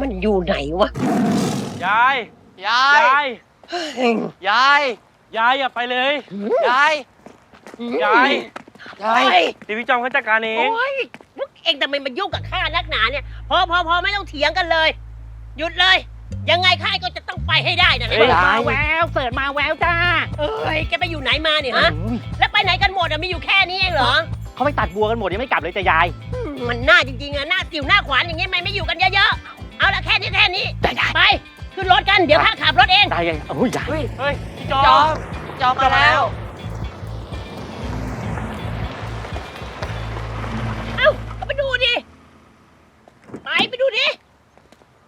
มันอยู่ไหนวะยาย ยาย ยายยาย ยายอย่าไปเลย ยาย ยาย ยายโอ้ยเดี๋ยวพี่จอมเขาจัดการเอง โอ้ยพวกเองทำไมมายุ่งกับข้านักหนาเนี่ย พอพอพอไม่ต้องเถียงกันเลย หยุดเลย ยังไงข้าก็จะต้องไปให้ได้นะเฮ้ยมาแววเสิร์ตมาแววจ้า เอ้ยแกไปอยู่ไหนมาเนี่ยฮะ แล้วไปไหนกันหมดอะมีอยู่แค่นี้เองเหรอ เขาไปตัดบัวกันหมดยังไม่กลับเลยจ้ะยายอืมมันหน้าจริงๆอะหน้าสิวหน้าขวานอย่างงี้ไม่ไม่อยู่กันเย เดี๋ยวข้าขับรถเอง ได้ยายโอ้ยยายเฮ้ยเฮ้ยพี่จอจอม มจอมมาแล้ว เอ้าเอาไปดูดิไปไปดูดิ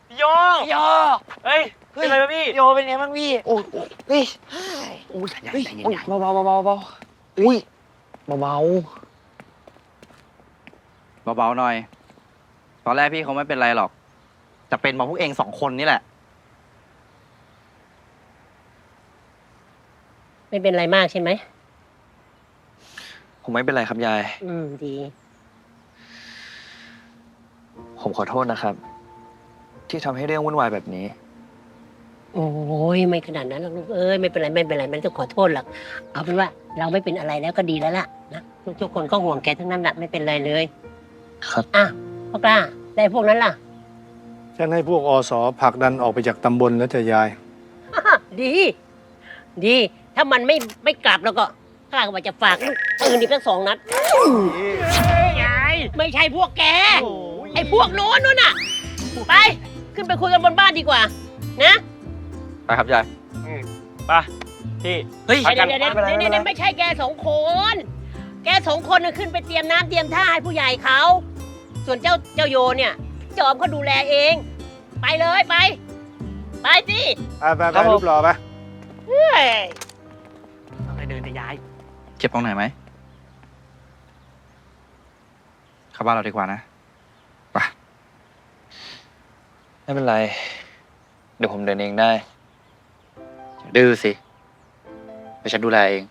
พี่โยพี่โยเฮ้ยเป็นไรวะพี่พี่โยเป็นไงบ้างพี่โอ้โหเฮ้ยโอ้ยยายเฮ้ยใจเย็นโอ้ยยายเบาเบาเบาเบาเบาอุ้ยเบาเบาเบาๆหน่อย ตอนแรกพี่เขาไม่เป็นไรหรอกจะเป็นมาพวกเองสองคนนี่แหละ ไม่เป็นไรมากใช่ไหม ผมไม่เป็นไรครับยาย อืมดี ผมขอโทษนะครับ ที่ทำให้เรื่องวุ่นวายแบบนี้ โอ้ยไม่ขนาดนั้นหรอกลูกเอ้ยไม่เป็นไรไม่เป็นไรไม่ต้องขอโทษหรอกเอาเป็นว่าเราไม่เป็นอะไรแล้วก็ดีแล้วล่ะนะทุกๆคนก็ห่วงแกทั้งนั้นแหละไม่เป็นไรเลยครับ อะพ่อกล้าได้พวกนั้นล่ะ ฉันให้พวกอสผลักดันออกไปจากตำบลแล้วจะยาย ดี ดี ถ้ามันไม่ไม่กลับแล้วก็ข้าก็ว่าจะฝากลูกปืนอีกสักสองนัด ยายไม่ใช่พวกแกโอ้ยไอ้พวกโน้นนู่นน่ะ ไป ขึ้นไปคุยกันบนบ้านดีกว่า นะไปครับยายไปพี่ เฮ้ย ไปกันเดี๋ยวเดี๋ยวเดี๋ยวเดี๋ยวเดี๋ยวไม่ใช่แกสองคน แกสองคนน่ะขึ้นไปเตรียมน้ำเตรียมท่าให้ผู้ใหญ่เขา ส่วนเจ้าเจ้าโยเนี่ยจอมเขาดูแลเอง ไปเลยไป ไปสิไปไปไปรูปหล่อไป เฮ้ย เก็บตรงไหนไหมเข้าบ้านเราดีกว่านะไม่เป็นไร เดี๋ยวผมเดินเองได้ดื้อสิเดี๋ยวฉันดูแลเอง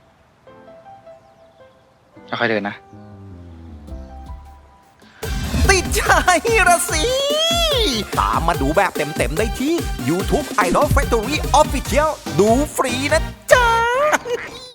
ค่อยๆเดินนะ ติดใจระสิ ตามมาดูแบบเต็มๆได้ที่ YouTube Idol Factory Official ดูฟรีนะ